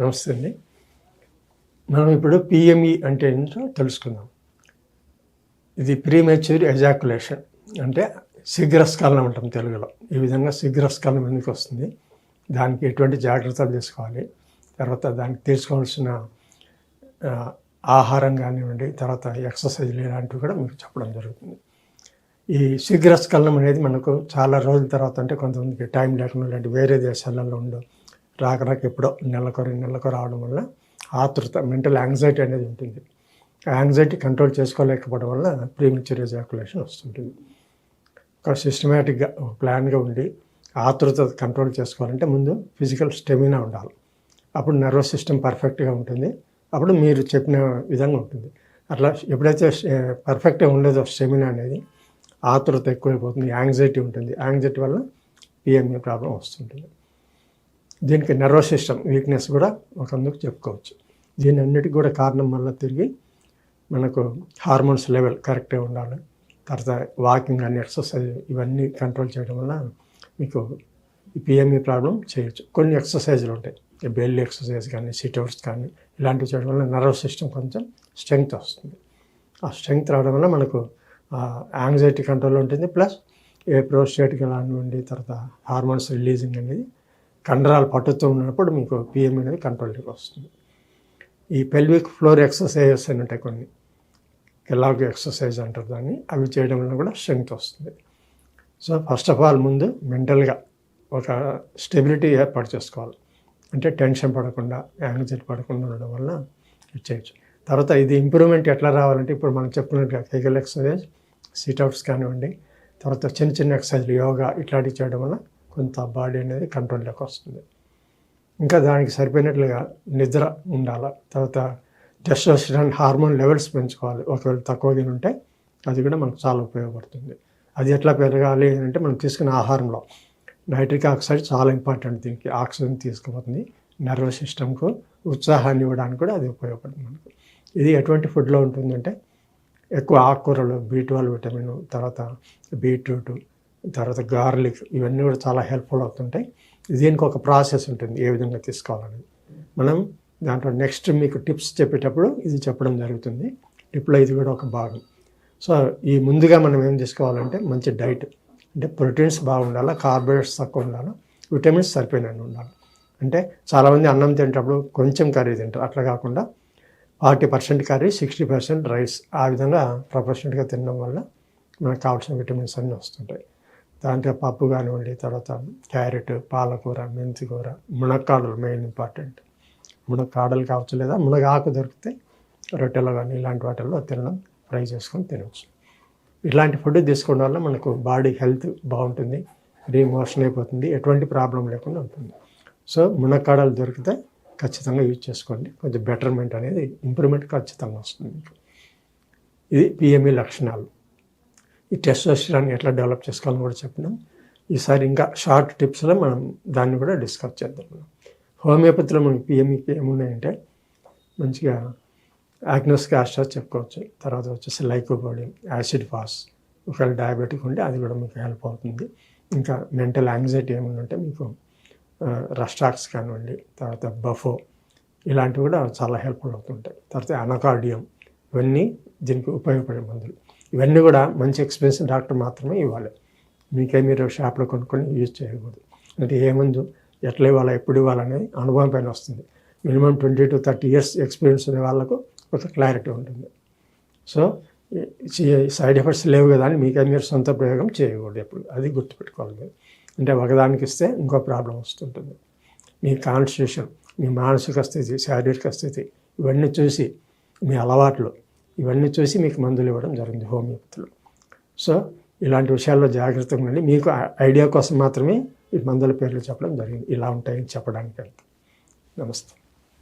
నమస్తే. అండి మనం ఇప్పుడు పిఎంఈ అంటే ఏంటో తెలుసుకుందాం. ఇది ప్రీమెచ్యూర్ ఎజాకులేషన్ అంటే శీఘ్రస్ఖలనం అంటాం తెలుగులో. ఈ విధంగా శీఘ్రస్ఖలనం ఎందుకు వస్తుంది? దానికి ఎటువంటి జాగ్రత్తలు తీసుకోవాలి? తర్వాత దానికి తీసుకోవాల్సిన ఆహారం కానివ్వండి తర్వాత ఎక్సర్సైజ్లు ఇలాంటివి కూడా మీకు చెప్పడం జరుగుతుంది. ఈ శీఘ్రస్ఖలనం అనేది మనకు చాలా రోజుల తర్వాత అంటే కొంతమందికి టైం లేకుండా ఇలాంటి వేరే దేశాలలో ఉండవు. రాక రాక ఎప్పుడో నెలకు రెండు రావడం వల్ల ఆతృత మెంటల్ యాంగ్జైటీ అనేది ఉంటుంది. యాంగ్జైటీ కంట్రోల్ చేసుకోలేకపోవడం వల్ల ప్రీమిచర్ ఎజాకులేషన్ వస్తుంటుంది. ఒక సిస్టమేటిక్గా ఒక ప్లాన్గా ఉండి ఆతృత కంట్రోల్ చేసుకోవాలంటే ముందు ఫిజికల్ స్టెమినా ఉండాలి. అప్పుడు నర్వస్ సిస్టమ్ పర్ఫెక్ట్గా ఉంటుంది. అప్పుడు మీరు చెప్పిన విధంగా ఉంటుంది. అట్లా ఎప్పుడైతే పర్ఫెక్ట్గా ఉండేదో స్టెమినా అనేది ఆతృత ఎక్కువైపోతుంది యాంగ్జైటీ ఉంటుంది. యాంగ్జైటీ వల్ల పిఎంఏ ప్రాబ్లం వస్తుంటుంది. దీనికి నర్వస్ సిస్టమ్ వీక్నెస్ కూడా ఒక అందుకు చెప్పుకోవచ్చు. దీని అన్నిటికి కూడా కారణం వల్ల తిరిగి మనకు హార్మోన్స్ లెవెల్ కరెక్ట్గా ఉండాలి. తర్వాత వాకింగ్ అని ఎక్సర్సైజ్ ఇవన్నీ కంట్రోల్ చేయడం వల్ల మీకు ఈ పిఎంఈ ప్రాబ్లం చేయొచ్చు. కొన్ని ఎక్సర్సైజులు ఉంటాయి. ఈ బెల్ ఎక్సర్సైజ్ కానీ సిట్అవుట్స్ కానీ ఇలాంటివి చేయడం వల్ల నర్వస్ సిస్టమ్ కొంచెం స్ట్రెంగ్త్ వస్తుంది. ఆ స్ట్రెంగ్త్ రావడం వల్ల మనకు యాంగ్జైటీ కంట్రోల్ ఉంటుంది. ప్లస్ ఏ ప్రోస్టేట్ కానివ్వండి తర్వాత హార్మోన్స్ రిలీజింగ్ అనేది కండరాలు పట్టుతూ ఉన్నప్పుడు మీకు పిఎం అనేది కంట్రోల్లోకి వస్తుంది. ఈ పెల్విక్ ఫ్లోర్ ఎక్సర్సైజెస్ అని ఉంటాయి కొన్ని. కెలాగ్ ఎక్సర్సైజ్ అంటారు దాన్ని. అవి చేయడం వల్ల కూడా స్ట్రెంగ్త్ వస్తుంది. సో ఫస్ట్ ఆఫ్ ఆల్ ముందు మెంటల్గా ఒక స్టెబిలిటీ ఏర్పాటు చేసుకోవాలి. అంటే టెన్షన్ పడకుండా యాంగ్జైటీ పడకుండా ఉండడం వల్ల ఇది చేయొచ్చు. తర్వాత ఇది ఇంప్రూవ్మెంట్ ఎట్లా రావాలంటే ఇప్పుడు మనం చెప్పుకున్నట్టుగా కైకల్ ఎక్సర్సైజ్ సిట్అప్స్ కానివ్వండి తర్వాత చిన్న చిన్న ఎక్సర్సైజ్లు యోగా ఇట్లాంటివి చేయడం వల్ల కొంత బాడీ అనేది కంట్రోల్లోకి వస్తుంది. ఇంకా దానికి సరిపోయినట్లుగా నిద్ర ఉండాలి. తర్వాత టెస్టోస్టిరాన్ హార్మోన్ లెవెల్స్ పెంచుకోవాలి. ఒకవేళ తక్కువగా ఉంటే అది కూడా మనకు చాలా ఉపయోగపడుతుంది. అది ఎట్లా పెరగాలి అంటే మనం తీసుకున్న ఆహారంలో నైట్రిక్ ఆక్సైడ్ చాలా ఇంపార్టెంట్ దీనికి. ఆక్సిజన్ తీసుకుపోతుంది. నర్వస్ సిస్టమ్కు ఉత్సాహాన్ని ఇవ్వడానికి కూడా అది ఉపయోగపడుతుంది మనకు. ఇది ఎటువంటి ఫుడ్లో ఉంటుందంటే ఎక్కువ ఆకుకూరలు బీ ట్వెల్వ్ విటమిన్ తర్వాత బీట్రూట్ తర్వాత గార్లిక్ ఇవన్నీ కూడా చాలా హెల్ప్ఫుల్ అవుతుంటాయి. దీనికి ఒక ప్రాసెస్ ఉంటుంది ఏ విధంగా తీసుకోవాలనేది. మనం దాంట్లో నెక్స్ట్ మీకు టిప్స్ చెప్పేటప్పుడు ఇది చెప్పడం జరుగుతుంది. టిప్లో ఇది కూడా ఒక భాగం. సో ఈ ముందుగా మనం ఏం తీసుకోవాలంటే మంచి డైట్. అంటే ప్రోటీన్స్ బాగుండాలి కార్బోహైడ్రేట్స్ తక్కువ ఉండాలి విటమిన్స్ సరిపోయినట్టు ఉండాలి. అంటే చాలామంది అన్నం తింటప్పుడు కొంచెం కర్రీ తింటారు. అట్లా కాకుండా forty percent curry sixty percent rice ఆ విధంగా ప్రొఫెషనల్గా తినడం వల్ల మనకు కావాల్సిన విటమిన్స్ అన్నీ వస్తుంటాయి. దాంట్లో పప్పు కానివ్వండి తర్వాత క్యారెట్ పాలకూర మెంతికూర మునక్కాడలు మెయిన్ ఇంపార్టెంట్. మునక్కాడలు కావచ్చు లేదా మునగ ఆకు దొరికితే రొట్టెలో కానీ ఇలాంటి వాటిల్లో తినడం ఫ్రై చేసుకొని తినవచ్చు ఇలాంటి ఫుడ్ తీసుకోవడం వల్ల మనకు బాడీ హెల్త్ బాగుంటుంది రీమోషన్ అయిపోతుంది ఎటువంటి ప్రాబ్లం లేకుండా ఉంటుంది. సో మునక్కాడలు దొరికితే ఖచ్చితంగా యూజ్ చేసుకోండి. కొంచెం బెటర్మెంట్ అనేది ఇంప్రూవ్మెంట్ ఖచ్చితంగా వస్తుంది ఇది పిఎంఈ లక్షణాలు. ఈ టెస్టోస్టిరాన్ ఎట్లా డెవలప్ చేసుకోవాలని కూడా చెప్పినాం. ఈసారి ఇంకా షార్ట్ టిప్స్లో మనం దాన్ని కూడా డిస్కస్ చేద్దాం. మనం హోమియోపతిలో మనకి పిఎంఈకి ఏమున్నాయంటే మంచిగా యాగ్నోస్ క్యాస్టా చెప్పుకోవచ్చు. తర్వాత వచ్చేసి లైకోబోడియం యాసిడ్ ఫాస్ ఒకవేళ డయాబెటిక్ ఉంటే అది కూడా మీకు హెల్ప్ అవుతుంది. ఇంకా మెంటల్ యాంగ్జైటీ ఏమైనా ఉంటే మీకు రస్టాక్స్ కానివ్వండి తర్వాత బఫో ఇలాంటివి కూడా చాలా హెల్ప్ఫుల్ అవుతుంటాయి. తర్వాత అనకార్డియం ఇవన్నీ దీనికి ఉపయోగపడే మందులు. ఇవన్నీ కూడా మంచి ఎక్స్పీరియన్స్ డాక్టర్ మాత్రమే ఇవ్వాలి. మీకే మీరు షాప్లో కొనుక్కొని యూజ్ చేయకూడదు. అంటే ఏ మందు ఎట్లా ఇవ్వాలా ఎప్పుడు ఇవ్వాలనే అనుభవం పైన వస్తుంది. Minimum twenty to thirty years experience ఉన్న వాళ్ళకు ఒక క్లారిటీ ఉంటుంది. సో సైడ్ ఎఫెక్ట్స్ లేవు కదా అని మీకే మీరు సొంత ప్రయోగం చేయకూడదు ఎప్పుడు. అది గుర్తుపెట్టుకోవాలి మీరు. అంటే ఒకదానికి ఇస్తే ఇంకో ప్రాబ్లం వస్తుంటుంది. మీ కాన్స్టిట్యూషన్ మీ మానసిక స్థితి శారీరక స్థితి ఇవన్నీ చూసి మీ అలవాట్లు ఇవన్నీ చూసి మీకు మందులు ఇవ్వడం జరిగింది హోమియోపతిలో. సో ఇలాంటి విషయాల్లో జాగ్రత్తగా ఉండండి. మీకు ఐడియా కోసం మాత్రమే ఈ మందుల పేర్లు చెప్పడం జరిగింది. ఇలా ఉంటాయని చెప్పడానికి నమస్తే.